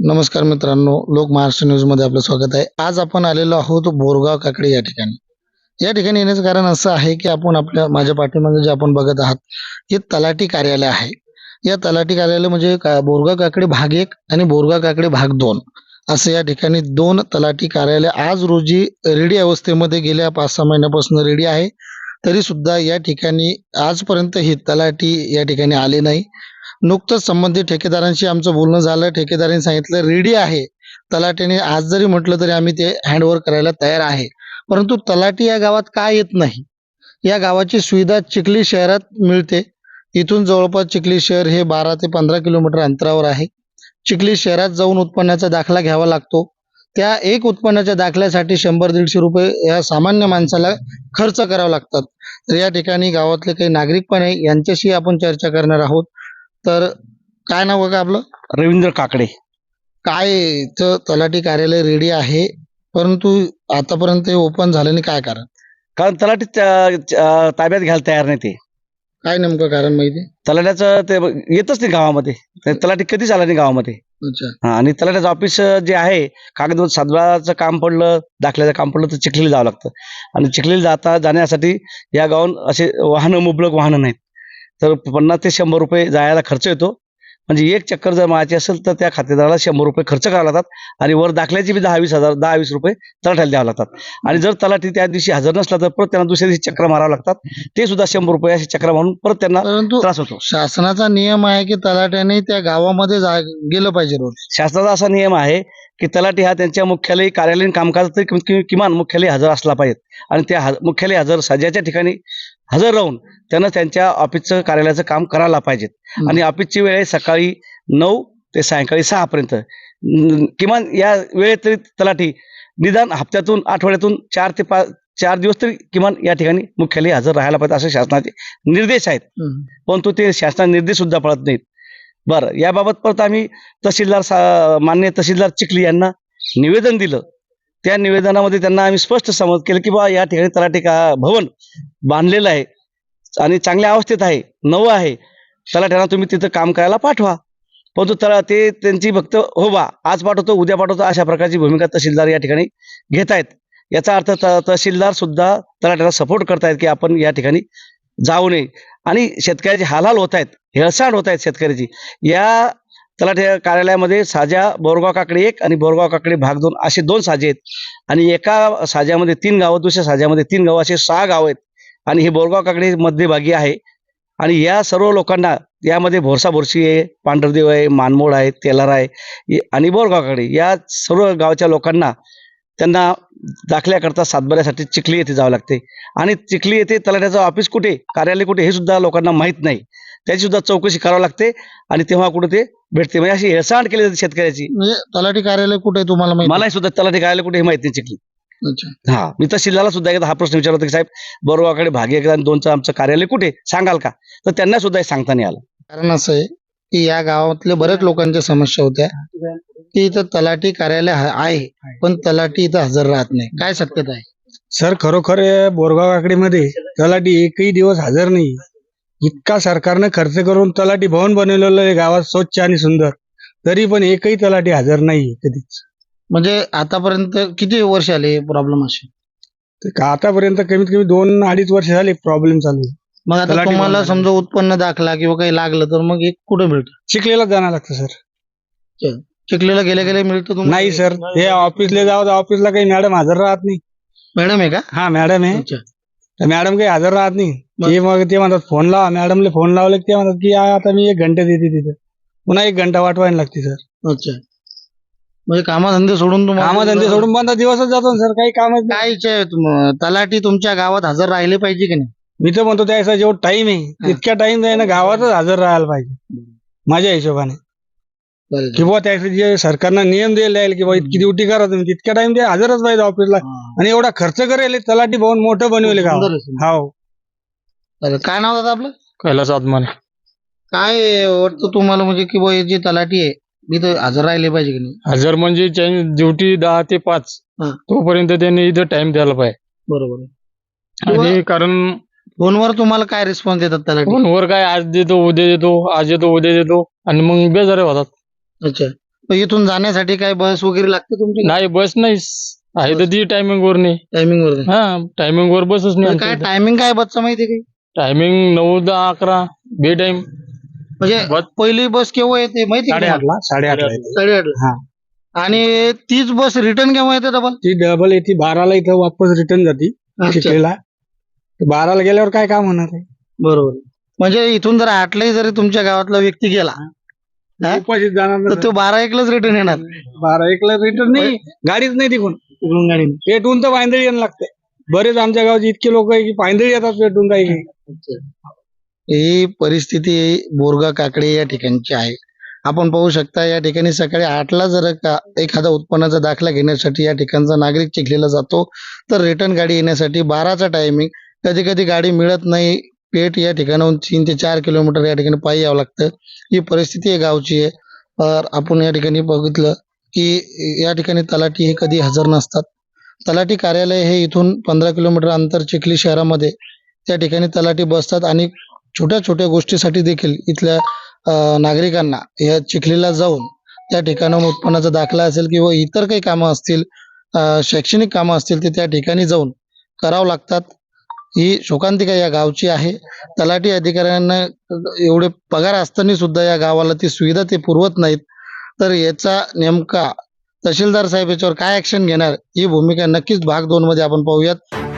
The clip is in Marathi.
नमस्कार मित्रांनो लोक महाराष्ट्र न्यूजमध्ये आपलं स्वागत आहे. आज आपण आलेलो आहोत बोरगाव काकडे या ठिकाणी. या ठिकाणी येण्याचं कारण असं आहे की आपण आपल्या माझ्या पाठीमागे जे आपण बघत आहात हे तलाठी कार्यालय आहे. या तलाठी कार्यालय म्हणजे का बोरगाव काकडे भाग एक आणि बोरगाव काकडे भाग दोन असं या ठिकाणी दोन तलाठी कार्यालय आज रोजी रेडी अवस्थेमध्ये गेल्या पाच सहा महिन्यापासून रेडी आहे. तरी सुद्धा या ठिकाणी आजपर्यंत ही तलाठी या ठिकाणी आले नाही. नुकतंच संबंधित ठेकेदारांशी आमचं बोलणं झालं. ठेकेदारांनी सांगितलं रेडी आहे. तलाठीने आज जरी म्हटलं तरी आम्ही ते हँडओव्हर करायला तयार आहे. परंतु तलाठी या गावात का येत नाही? या गावाची सुविधा चिखली शहरात मिळते. इथून जवळपास चिखली शहर हे बारा ते पंधरा किलोमीटर अंतरावर आहे. चिखली शहरात जाऊन उत्पन्नाचा दाखला घ्यावा लागतो. त्या एक उत्पन्नाच्या दाखल्यासाठी शंभर दीडशे रुपये या सामान्य माणसाला खर्च करावा लागतात. तर या ठिकाणी गावातले काही नागरिक पण आहे. यांच्याशी आपण चर्चा करणार आहोत. तर काय नाव बघा आपलं? रवींद्र काकडे. काय इथं तलाठी कार्यालय रेडी आहे परंतु आतापर्यंत ओपन झालं नाही काय कारण? कारण तलाठी त्या- त्या- ताब्यात घ्यायला तयार नाही ते. काय नेमकं कारण माहिती? तलाट्याचं ते येतच नाही गावामध्ये. ते तलाठी कधीच आला नाही गावामध्ये. अच्छा. हा, आणि तलाट्याचं ऑफिस जे आहे कागद सातबाराचं काम पडलं दाखल्याचं काम पडलं तर चिखलीला जावं लागतं. आणि चिखलीला जाता जाण्यासाठी या गावात असे वाहनं मुबलक वाहनं नाहीत. तर पन्नास ते शंभर रुपये जायला खर्च येतो. म्हणजे एक चक्कर जर मारायची असेल तर त्या खातेदाराला शंभर रुपये खर्च करावे लागतात आणि वर दाखल्याची बी दहा वीस हजार दहा वीस रुपये तलाठ्याला द्यावे लागतात. आणि जर तलाठी त्या दिवशी हजर नसला तर परत त्यांना दुसऱ्या दिवशी चक्र मारावं लागतात. ते सुद्धा शंभर रुपये असे चक्र मारून परत त्यांना परंतु त्रास होतो. शासनाचा नियम आहे की तलाट्याने त्या गावामध्ये जा गेलं पाहिजे रोज. शासनाचा असा नियम आहे की तलाठी हा त्यांच्या मुख्यालयी कार्यालयीन कामकाजात तरी किमान मुख्यालय हजर असला पाहिजे. आणि त्या मुख्यालय हजर सज्जाच्या ठिकाणी हजर राहून त्यांना त्यांच्या ऑफिसचं कार्यालयाचं काम करायला पाहिजेत. आणि ऑफिसची वेळ आहे सकाळी नऊ ते सायंकाळी सहापर्यंत किमान या वेळेत तरी तलाठी निदान हप्त्यातून आठवड्यातून चार ते पाच चार दिवस तरी किमान या ठिकाणी मुख्यालय हजर राहायला पाहिजे असे शासनाचे निर्देश आहेत. परंतु ते शासनाचे निर्देश सुद्धा पळत नाहीत. बरं याबाबत परत आम्ही तहसीलदार सा मान्य तहसीलदार चिखली यांना निवेदन दिलं. त्या निवेदनामध्ये त्यांना आम्ही स्पष्ट समज केलं की बा या ठिकाणी तलाठी का भवन बांधलेलं आहे आणि चांगल्या अवस्थेत आहे नवं आहे तलाठ्यांना तुम्ही तिथं काम करायला पाठवा. परंतु तला ते त्यांची फक्त हो बा आज पाठवतो उद्या पाठवतो अशा प्रकारची भूमिका तहसीलदार या ठिकाणी घेत आहेत. याचा अर्थ त- तहसीलदार सुद्धा तलाठ्याला सपोर्ट करतायत की आपण या ठिकाणी जाऊ नये. आणि शेतकऱ्याचे हालहाल होत आहेत हेळसांड होत आहेत शेतकऱ्याची. या तलाठी कार्यालयामध्ये साजा बोरगाव काकडे एक आणि बोरगाव काकडे भाग दोन असे दोन साजे आहेत. आणि एका साज्यामध्ये तीन गावं दुसऱ्या साज्यामध्ये तीन गावं असे सहा गाव आहेत. आणि हे बोरगाव काकडे मध्यभागी आहे. आणि या सर्व लोकांना यामध्ये भोरसा भोरशी आहे पांढरदेव आहे मानमोड आहे तेलार आहे आणि बोरगाव या सर्व गावच्या लोकांना त्यांना दाखल्याकरता सातबाऱ्यासाठी चिखली येथे जावं लागते. आणि चिखली येथे तलाठ्याचं ऑफिस कुठे कार्यालय कुठे हे सुद्धा लोकांना माहीत नाही. त्याची सुद्धा चौकशी करावी लागते आणि तेव्हा कुठे ते भेटते. म्हणजे अशी हेळसांड केली जाते शेतकऱ्याची. म्हणजे तलाठी कार्यालय कुठे आहे तुम्हाला माहिती? मलाही सुद्धा तलाठी कार्यालय कुठे हे माहीत नाही चिखली. अच्छा. हा मी तहसीलदारला सुद्धा एकदा हा प्रश्न विचारला होता की साहेब बोरगावकडे भागी एकदा आणि दोनचं आमचं कार्यालय कुठे सांगाल का? तर त्यांना सुद्धा हे सांगता नाही आलं. कारण असं आहे की या गावातले बऱ्याच लोकांच्या समस्या होत्या की इथं तलाठी कार्यालय हा- आहे पण तलाठी इथं हजर राहत नाही. काय शक्यता आहे? सर खरोखर या बोरगाव आकडेमध्ये तलाठी एकही दिवस हजर नाही. इतका सरकारनं खर्च करून तलाठी भवन बनवलेलं आहे गावात स्वच्छ आणि सुंदर. तरी पण एकही तलाठी हजर नाही कधीच. म्हणजे आतापर्यंत किती वर्ष आले प्रॉब्लेम असे? का आतापर्यंत कमीत कमी दोन अडीच वर्ष झाले प्रॉब्लेम चालू आहे. मग आता तलाठी तुम्हाला समजा उत्पन्न दाखला किंवा काही लागलं तर मग एक कुठे मिळतं चिखलीला जाणं लागतं सर. चिखलीला गेल्या गेल्या मिळतं तुम्हाला? नाही सर. हे ऑफिसला जावं तर ऑफिसला काही मॅडम हजर राहत नाही. मॅडम आहे का? हा मॅडम आहे. अच्छा. तर मॅडम काही हजर राहत नाही? ते मग ते म्हणतात फोन लावा. मॅडमला फोन लावले की ते म्हणतात की आ, आता मी एक घंटा देते तिथं. पुन्हा एक घंटा वाटवायला लागते सर. अच्छा. म्हणजे कामधंदे सोडून तुम्हाला कामधंदे सोडून बंद दिवसच जातो ना सर. काही कामच नाही. काय इच्छा आहे तुम- तलाठी तुमच्या गावात हजर राहिले पाहिजे की नाही? मी तर म्हणतो त्याचा जेवढा टाइम आहे तितक्या टाइम आहे ना गावातच हजर राहायला पाहिजे. माझ्या हिशोबाने. किंवा त्याचे जे सरकारनं नियम दिले आहे की बा इतकी ड्युटी करा तुम्ही तितक्या टाइम ते हजरच पाहिजे ऑफिसला हा. आणि एवढा खर्च करेल तलाठी भवन मोठं बनवले गाव सुंदर आहे, सुंदर. हो. बरं, काय नाव दादा आपलं? कैलास आत्माने काय वाटतं तुम्हाला म्हणजे की बा हे जे तलाठी आहे इथं हजर राहिले पाहिजे की नाही? हजर म्हणजे ड्युटी दहा ते पाच. हा. तोपर्यंत त्यांनी इथं टाइम द्यायला पाहिजे. बरोबर. आणि कारण फोनवर तुम्हाला काय रिस्पॉन्स देतात तलाठी? फोनवर काय आज देतो उद्या देतो आज देतो उद्या देतो आणि मग बेजारे होतात. अच्छा. मग इथून जाण्यासाठी काय बस वगैरे लागते तुमची? नाही बस नाही. आहे तर ती टायमिंग वर नाही टायमिंग वर हा टायमिंग वर बसच काय नाही टायमिंग काय बसचं माहिती आहे टायमिंग नऊ दहा अकरा बे टाइम म्हणजे बस- पहिली बस केव्हा येते माहिती आहे का? साडेआठला साडेआठला येते. साडेआठला. हा. आणि तीच बस रिटर्न केव्हा येते डबल ती डबल येते बाराला इथं वापस रिटर्न जाते चिखलीला तर बाराला गेल्यावर काय काम होणार आहे? बरोबर. म्हणजे इथून जर आठलाही जरी तुमच्या गावातला व्यक्ती गेला हा? उपाशीच जाणार तर ना. तो बारा एकलाच रिटर्न येणार. बारा एकला रिटर्न नाही गाडीच नाही तिकून तिकडून गाडीने. पेटून तर पायंदळी यायला लागते. बरेच आमच्या गावचे इतके लोक आहे की पायंदळी येतात भेटून काही. काही ही परिस्थिती बोरगा काकडे या ठिकाणची आहे. आपण पाहू शकता या ठिकाणी सकाळी आठला जर का एखादा उत्पन्नाचा दाखला घेण्यासाठी या ठिकाणचा नागरिक चिखलीला जातो तर रिटर्न गाडी येण्यासाठी बाराचा टायमिंग कधी कधी गाडी मिळत नाही. पेट या ठिकाणाहून तीन ते चार किलोमीटर या ठिकाणी पायी यावं लागतं. ही परिस्थिती गावची आहे. तर आपण या ठिकाणी बघितलं की या ठिकाणी तलाठी हे कधी हजर नसतात. तलाठी कार्यालय हे इथून पंधरा किलोमीटर अंतर चिखली शहरामध्ये त्या ठिकाणी तलाठी बसतात आणि छोट्या छोट्या गोष्टीसाठी देखील इथल्या नागरिकांना या चिखलीला जाऊन त्या ठिकाणाहून उत्पन्नाचा दाखला असेल किंवा इतर काही कामं असतील शैक्षणिक कामं असतील ते त्या ठिकाणी जाऊन करावं लागतात. ही शोकांतिका या गावची आहे. तलाठी अधिकाऱ्यांना एवढे पगार असताना सुद्धा या गावाला ती सुविधा ते पुरवत नाहीत. तर याचा नेमका तहसीलदार साहेब याच्यावर काय ऍक्शन घेणार? ही भूमिका नक्कीच भाग दोन मध्ये आपण पाहूयात.